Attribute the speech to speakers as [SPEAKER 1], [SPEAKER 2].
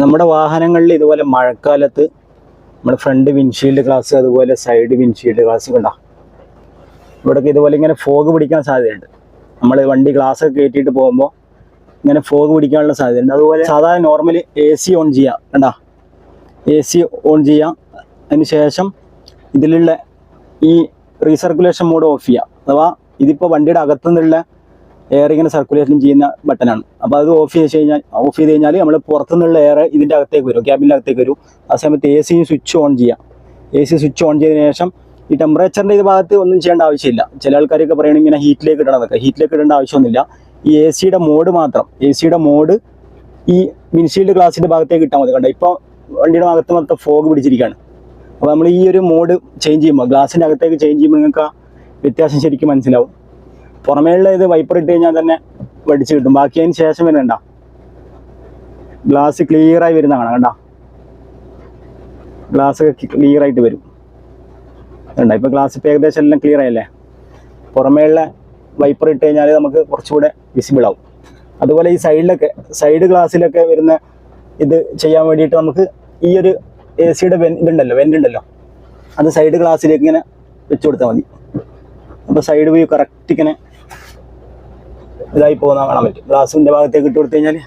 [SPEAKER 1] നമ്മുടെ വാഹനങ്ങളിൽ ഇതുപോലെ മഴക്കാലത്ത് നമ്മുടെ ഫ്രണ്ട് വിൻഷീൽഡ് ഗ്ലാസ് അതുപോലെ സൈഡ് വിൻഷീൽഡ് ഗ്ലാസ് കണ്ടോ ഇവിടെയൊക്കെ ഇതുപോലെ ഇങ്ങനെ ഫോഗ് പിടിക്കാൻ സാധ്യതയുണ്ട്. നമ്മൾ വണ്ടി ഗ്ലാസ് ഒക്കെ കയറ്റിയിട്ട് പോകുമ്പോൾ ഇങ്ങനെ ഫോഗ് പിടിക്കാനുള്ള സാധ്യതയുണ്ട്. അതുപോലെ സാധാരണ നോർമലി എ സി ഓൺ ചെയ്യാം. കണ്ടാ? എ സി ഓൺ ചെയ്യാം. അതിന് ശേഷം ഇതിലുള്ള ഈ റീസർക്കുലേഷൻ മോഡ് ഓഫ് ചെയ്യാം. അഥവാ ഇതിപ്പോൾ വണ്ടിയുടെ അകത്തു നിന്നുള്ള എയർ ഇങ്ങനെ സർക്കുലേഷൻ ചെയ്യുന്ന ബട്ടനാണ് അപ്പോൾ അത് ഓഫ് ചെയ്ത് കഴിഞ്ഞാൽ ഓഫ് ചെയ്ത് കഴിഞ്ഞാൽ നമ്മൾ പുറത്തുനിന്നുള്ള എയർ ഇതിന്റെ അകത്തേക്ക് വരും ക്യാബിന്റെ അകത്തേക്ക് വരും. ആ സമയത്ത് എ സി സ്വിച്ച് ഓൺ ചെയ്യാം. എ സി സ്വിച്ച് ഓൺ ചെയ്തതിന് ശേഷം ഈ ടെമ്പറേച്ചറിന്റെ ഇത് ഭാഗത്ത് ഒന്നും ചെയ്യേണ്ട ആവശ്യമില്ല. ചില ആൾക്കാരൊക്കെ പറയുന്നത് ഇങ്ങനെ ഹീറ്റിലേക്ക് ഇടണമെന്നൊക്കെ ഹീറ്റിലേക്ക് ഇടേണ്ട ആവശ്യമൊന്നുമില്ല. ഈ എ സിയുടെ മോഡ് മാത്രം. എ സിയുടെ മോഡ് ഈ വിൻഷീൽഡ് ഗ്ലാസിന്റെ ഭാഗത്തേക്ക് ഇട്ടാൽ മതി. കണ്ടോ? ഇപ്പോൾ വണ്ടിയുടെ ഭാഗത്ത് മൊത്തം ഫോഗ് പിടിച്ചിരിക്കുകയാണ് അപ്പോൾ നമ്മൾ ഈ ഒരു മോഡ് ചേഞ്ച് ചെയ്യുമ്പോൾ ഗ്ലാസിന്റെ അകത്തേക്ക് ചേഞ്ച് ചെയ്യുമ്പോൾ നിങ്ങൾക്ക് വ്യത്യാസം ശരിക്കും മനസ്സിലാവും. പുറമേയുള്ള ഇത് വൈപ്പർ ഇട്ട് കഴിഞ്ഞാൽ തന്നെ വടിച്ച് കിട്ടും. ബാക്കി അതിന് ശേഷം വരുന്നുണ്ട? ഗ്ലാസ് ക്ലിയർ ആയി വരുന്ന കാണാം കണ്ട ഗ്ലാസ് ക്ലിയർ ആയിട്ട് വരും. വേണ്ട ഇപ്പൊ ഗ്ലാസ് ഇപ്പൊ ഏകദേശം എല്ലാം ക്ലിയർ ആയല്ലേ? പുറമേയുള്ള വൈപ്പർ ഇട്ട് കഴിഞ്ഞാൽ നമുക്ക് കുറച്ചുകൂടെ വിസിബിൾ ആവും. അതുപോലെ ഈ സൈഡിലൊക്കെ സൈഡ് ഗ്ലാസ്സിലൊക്കെ വരുന്ന ഇത് ചെയ്യാൻ വേണ്ടിയിട്ട് നമുക്ക് ഈ ഒരു എ സിയുടെ വെൻ ഇതുണ്ടല്ലോ വെന്റ് ഉണ്ടല്ലോ. അത് സൈഡ് ഗ്ലാസ്സിലേക്ക് ഇങ്ങനെ വെച്ച് കൊടുത്താൽ മതി. അപ്പോൾ സൈഡ് വ്യൂ കറക്റ്റ് ഇങ്ങനെ ഇതായി പോകുന്ന കാണാൻ പറ്റും. ഗ്ലാസിന്റെ ഭാഗത്തേക്ക് ഇട്ട് കൊടുത്തു കഴിഞ്ഞാൽ